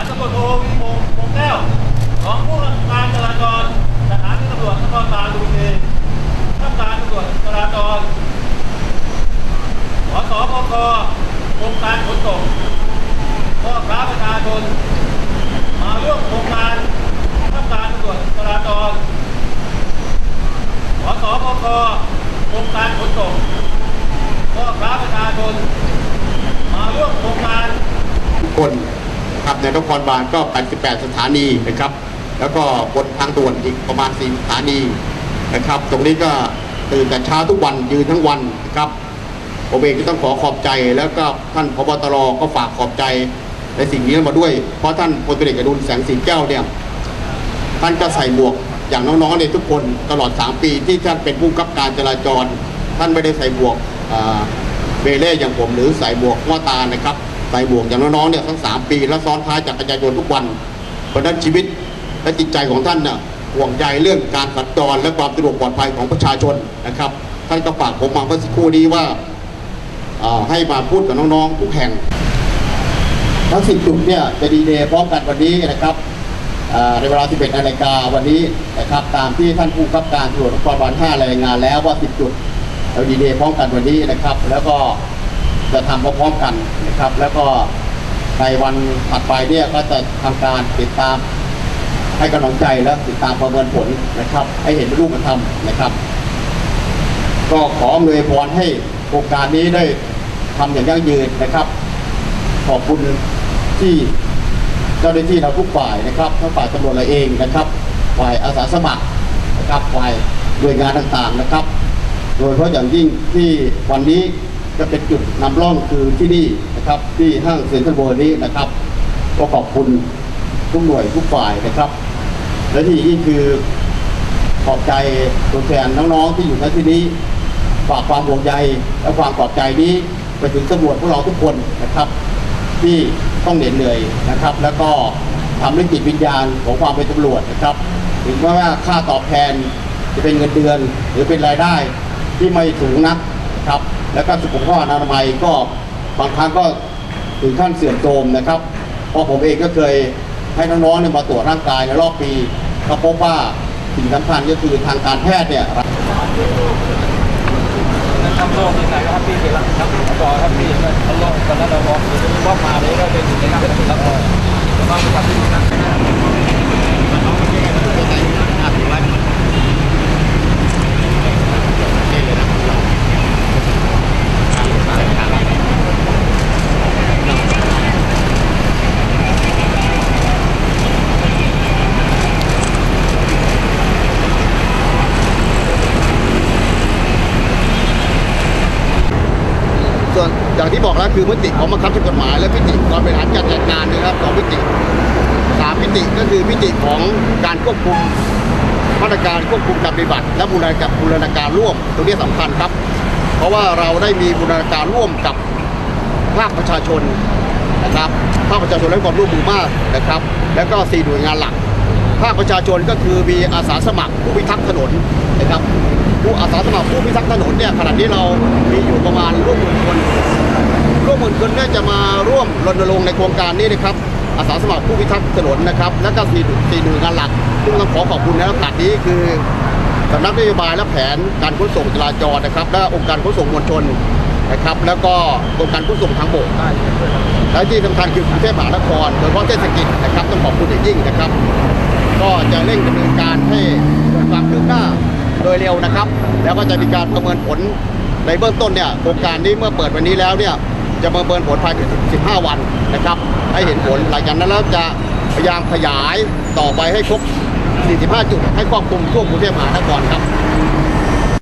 พันตำรวจโทวีพงษ์พงแก้วรองผู้รับการจราจรสถานีตำรวจนครบาลลุมพินีข้าการตำรวจจราจรสสปกกรมการขนส่งพ่อค้าประชาชนมาร่วมโครงการข้าการตำรวจจราจรสสปกกรมการขนส่งพ่อค้าประชาชนมาร่วมโครงการทุกคน ครับในนครบาลก็ 88 สถานีนะครับ แล้วก็บนทางด่วนอีกประมาณ 4 สถานีนะครับ ตรงนี้ก็ตื่นแต่เช้าทุกวันยืนทั้งวันนะครับผมเองก็ต้องขอขอบใจแล้วก็ท่านพบตรก็ฝากขอบใจในสิ่งนี้มาด้วย เพราะท่านพลตรีเอกอดุลแสงสีแก้วเนี่ยท่านก็ใส่หมวกอย่างน้องๆเนี่ยทุกคนตลอด 3 ปีที่ท่านเป็นผู้กำกับการจราจร ท่านไม่ได้ใส่หมวกเบเล่อย่างผมหรือใส่หมวกว่าตานะครับ ใส่หมวกอย่างน้องๆเนี่ยทั้ง3ปีแล้วซ้อนท้ายจักรยานยนต์ทุกวัน เพราะนั้นชีวิตและจิตใจของท่านน่ะห่วงใยเรื่องการสัญจรและความสะดวกปลอดภัยของประชาชนนะครับท่านก็ฝากผมมาเมื่อสักครู่นี้ว่าอ่าให้มาพูดกับน้องๆทุกแห่ง ทั้ง10จุดเนี่ยจะดีเดย์พร้อมกันวันนี้นะครับอ่าในเวลา 11นาฬิกาวันนี้นะครับตามที่ท่านผู้กับการตำรวจนครบาล5รายงานแล้วว่า 10 จุดเราดีเดย์พร้อมกันวันนี้นะครับ แล้วก็จะทำพร้อมๆกัน ครับ แล้วก็ในวันถัดไปเนี่ยก็จะทำการติดตามให้กำลังใจและติดตามประเมินผลนะครับ ให้เห็นรูปธรรมนะครับ ก็ขออนวยพรให้โครงการนี้ได้ทำอย่างยั่งยืนนะครับ ขอบคุณที่เจ้าหน้าที่เราทุกฝ่ายนะครับทั้งฝ่ายตำรวจเราเองนะครับ ฝ่ายอาสาสมัครนะครับฝ่ายหน่วยงานต่างๆนะครับ โดยเฉพาะอย่างยิ่งที่วันนี้ จะเป็นจุดนำร่องคือที่นี่นะครับที่ห้างเซ็นทรัลเวิลด์นี้นะครับก็ขอบคุณทุกหน่วยทุกฝ่ายนะครับ และที่นี่คือขอบใจตัวแทนน้องๆที่อยู่ในที่นี้ฝากความห่วงใยและความปลอบใจนี้ไปถึงตำรวจพวกเราทุกคนนะครับ ที่ต้องเหน็ดเหนื่อยนะครับ แล้วก็ทำด้วยจิตวิญญาณของความเป็นตำรวจนะครับ ถึงแม้ว่าค่าตอบแทนจะเป็นเงินเดือนหรือเป็นรายได้ที่ไม่สูงนักนะครับ และการสุขภาพอนามัยก็บางครั้งก็ถึงขั้นเสื่อมโทรมนะครับเพราะผมเองก็เคยให้น้องๆเนี่ยมาตรวจร่างกายในรอบปีก็พบว่าสิ่งสำคัญก็คือทางการแพทย์เนี่ยทำโลกยังไงครับพี่ที่รักครับต่อครับพี่ทำโลกตอนนั้นเราบอกอยู่ที่ว่ามาเลยก็เป็นอย่างนี้ครับแล้วก็แล้วก็ทำที่นั่น ส่วนอย่างที่บอกแล้วคือมิติของบังคับใช้กฎหมาย และมิติการบริหารการจัดการนะครับสองมิติสามมิติก็คือมิติของการควบคุมมาตรการควบคุมการปฏิบัติ และบูรณาการบูรณาการร่วมตรงนี้สำคัญครับ เพราะว่าเราได้มีบูรณาการร่วมกับภาคประชาชนนะครับภาคประชาชนให้ความร่วมมือมากนะครับ แล้วก็สี่หน่วยงานหลัก ภาคประชาชนก็คือมีอาสาสมัครผู้พิทักษ์ถนนนะครับ ผู้อาสาสมัครผู้พิทักษ์ถนนเนี่ยขณะนี้เรามีอยู่ประมาณร่วมหมื่นคนร่วมหมื่นคนเนี่ยจะมาร่วมรณรงค์ในโครงการนี้นะครับอาสาสมัครผู้พิทักษ์ถนนนะครับ และก็สี่สี่หน่วยงานหลักซึ่งต้องขอขอบคุณในโอกาสนี้คือสำนักนโยบายและแผนการขนส่งจราจรนะครับ และองค์การขนส่งมวลชนนะครับ แล้วก็องค์การขนส่งทางบกและที่สำคัญคือกรุงเทพมหานครโดยเฉพาะเทศกิจนะครับต้องขอบคุณอย่างยิ่งนะครับ ก็จะเร่งดำเนินการให้เกิดความคืบหน้า โดยเร็วนะครับ แล้วก็จะมีการประเมินผลในเบื้องต้นเนี่ยโครงการนี้เมื่อเปิดวันนี้แล้วเนี่ยจะประเมินผลภายใน 15 วันนะครับ ให้เห็นผลหลังจากนั้นแล้วจะพยายามขยายต่อไปให้ครบ 45 จุดให้ครอบคลุมทั่วกรุงเทพมหานครครับ